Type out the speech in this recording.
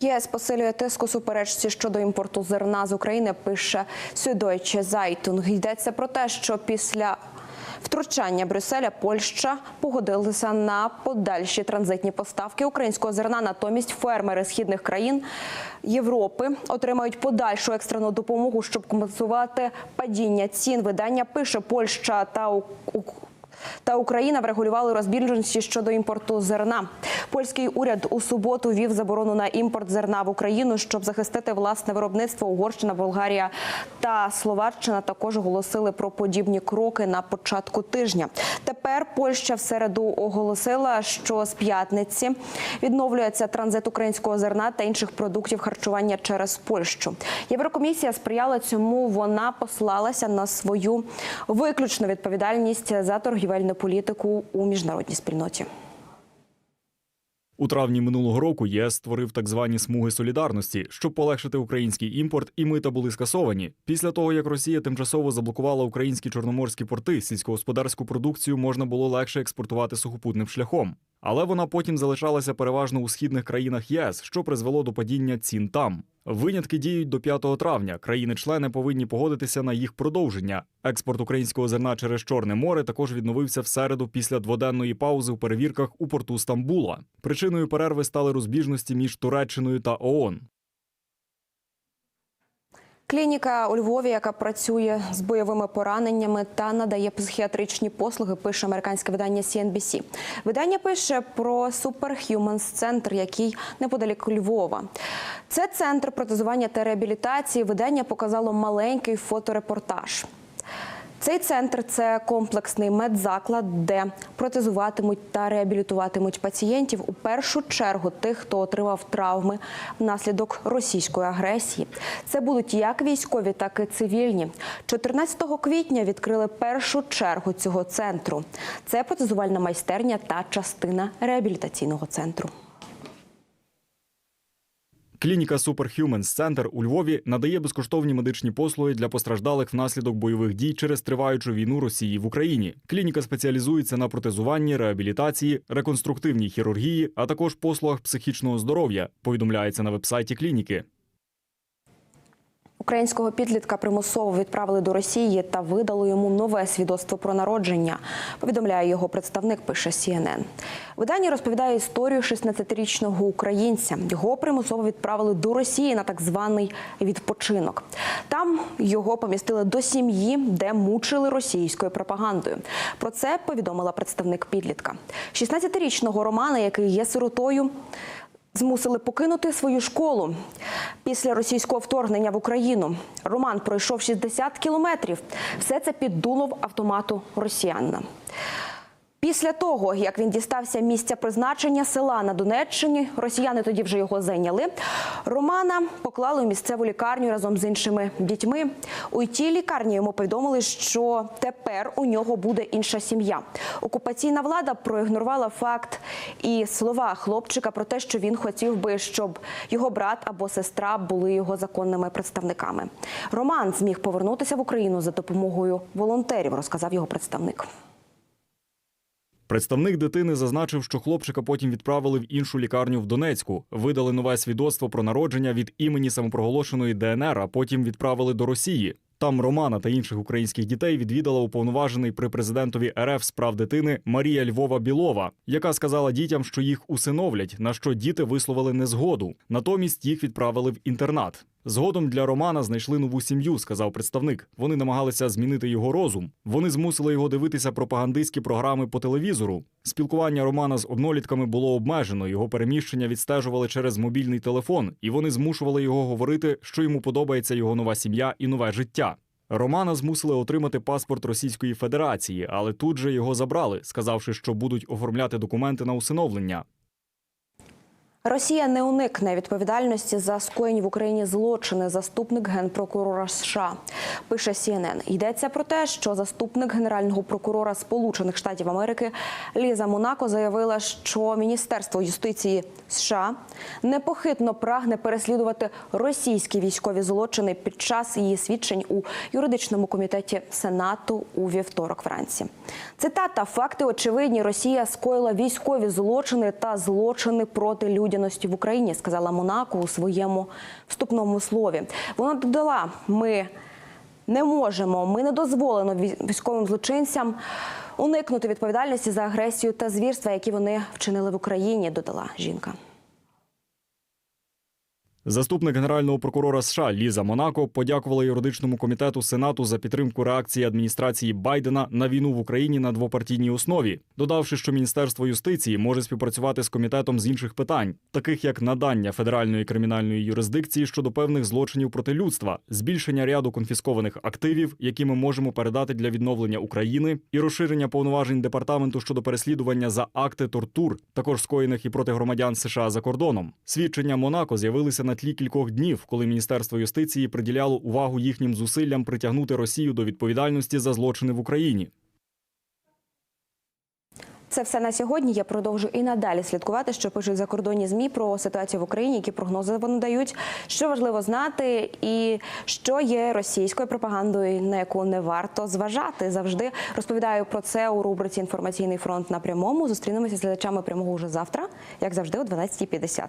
ЄС посилює тиск у суперечці щодо імпорту зерна з України. Пише Süddeutsche Zeitung. Йдеться про те, що після втручання Брюсселя Польща погодилася на подальші транзитні поставки українського зерна. Натомість фермери східних країн Європи отримають подальшу екстрену допомогу, щоб компенсувати падіння цін. Видання пише Польща та та Україна врегулювали розбіжності щодо імпорту зерна. Польський уряд у суботу вів заборону на імпорт зерна в Україну, щоб захистити власне виробництво. Угорщина, Болгарія та Словаччина також оголосили про подібні кроки на початку тижня. Тепер Польща в середу оголосила, що з п'ятниці відновлюється транзит українського зерна та інших продуктів харчування через Польщу. Єврокомісія сприяла цьому. Вона послалася на свою виключну відповідальність за торгівельну політику у міжнародній спільноті. У травні минулого року ЄС створив так звані смуги солідарності, щоб полегшити український імпорт, і мита були скасовані. Після того, як Росія тимчасово заблокувала українські чорноморські порти, сільськогосподарську продукцію можна було легше експортувати сухопутним шляхом. Але вона потім залишалася переважно у східних країнах ЄС, що призвело до падіння цін там. Винятки діють до 5 травня. Країни-члени повинні погодитися на їх продовження. Експорт українського зерна через Чорне море також відновився в середу після дводенної паузи в перевірках у порту Стамбула. Причиною перерви стали розбіжності між Туреччиною та ООН. Клініка у Львові, яка працює з бойовими пораненнями та надає психіатричні послуги, пише американське видання CNBC. Видання пише про Superhumans центр, який неподалік Львова. Це центр протезування та реабілітації. Видання показало маленький фоторепортаж. Цей центр це комплексний медзаклад, де протезуватимуть та реабілітуватимуть пацієнтів у першу чергу тих, хто отримав травми внаслідок російської агресії. Це будуть як військові, так і цивільні. 14 квітня відкрили першу чергу цього центру. Це протезувальна майстерня та частина реабілітаційного центру. Клініка Superhumans Center у Львові надає безкоштовні медичні послуги для постраждалих внаслідок бойових дій через триваючу війну Росії в Україні. Клініка спеціалізується на протезуванні, реабілітації, реконструктивній хірургії, а також послугах психічного здоров'я. Повідомляється на вебсайті клініки. Українського підлітка примусово відправили до Росії та видали йому нове свідоцтво про народження. Повідомляє його представник. Пише CNN. Видання розповідає історію 16-річного українця. Його примусово відправили до Росії на так званий відпочинок. Там його помістили до сім'ї, де мучили російською пропагандою. Про це повідомила представник підлітка. 16-річного Романа, який є сиротою. Змусили покинути свою школу після російського вторгнення в Україну. Роман пройшов 60 кілометрів. Все це під дулом автомату росіянина. Після того, як він дістався місця призначення села на Донеччині, росіяни тоді вже його зайняли. Романа поклали у місцеву лікарню разом з іншими дітьми. У тій лікарні йому повідомили, що тепер у нього буде інша сім'я. Окупаційна влада проігнорувала факт і слова хлопчика про те, що він хотів би, щоб його брат або сестра були його законними представниками. Роман зміг повернутися в Україну за допомогою волонтерів, розказав його представник. Представник дитини зазначив, що хлопчика потім відправили в іншу лікарню в Донецьку, видали нове свідоцтво про народження від імені самопроголошеної ДНР, а потім відправили до Росії. Там Романа та інших українських дітей відвідала уповноважений при президентові РФ з прав дитини Марія Львова Білова, яка сказала дітям, що їх усиновлять, на що діти висловили незгоду. Натомість їх відправили в інтернат. Згодом для Романа знайшли нову сім'ю, сказав представник. Вони намагалися змінити його розум. Вони змусили його дивитися пропагандистські програми по телевізору. Спілкування Романа з однолітками було обмежено. Його переміщення відстежували через мобільний телефон, і вони змушували його говорити, що йому подобається його нова сім'я і нове життя. Романа змусили отримати паспорт Російської Федерації, але тут же його забрали, сказавши, що будуть оформляти документи на усиновлення. Росія не уникне відповідальності за скоєні в Україні злочини. Заступник генпрокурора США пише CNN. Йдеться про те, що заступник генерального прокурора Сполучених Штатів Америки Ліза Монако заявила, що Міністерство юстиції США непохитно прагне переслідувати російські військові злочини під час її свідчень у юридичному комітеті Сенату у вівторок. Вранці цитата: факти очевидні. Росія скоїла військові злочини та злочини проти людяності в Україні, сказала Монако у своєму вступному слові. Вона додала: ми не можемо, ми не дозволено військовим злочинцям уникнути відповідальності за агресію та звірства, які вони вчинили в Україні. Додала жінка. Заступник генерального прокурора США Ліза Монако подякувала юридичному комітету Сенату за підтримку реакції адміністрації Байдена на війну в Україні на двопартійній основі, додавши, що Міністерство юстиції може співпрацювати з комітетом з інших питань, таких як надання федеральної кримінальної юрисдикції щодо певних злочинів проти людства, збільшення ряду конфіскованих активів, які ми можемо передати для відновлення України, і розширення повноважень департаменту щодо переслідування за акти тортур, також скоєних і проти громадян США за кордоном. Свідчення Монако з'явилися на тлі кількох днів, коли Міністерство юстиції приділяло увагу їхнім зусиллям притягнути Росію до відповідальності за злочини в Україні. Це все на сьогодні. Я продовжу і надалі слідкувати, що пишуть закордонні змі про ситуацію в Україні, які прогнози вони дають. Що важливо знати, і що є російською пропагандою, на яку не варто зважати. Завжди розповідаю про це у рубриці Інформаційний фронт на прямому. Зустрінемося з глядачами прямого уже завтра, як завжди, о 12.50.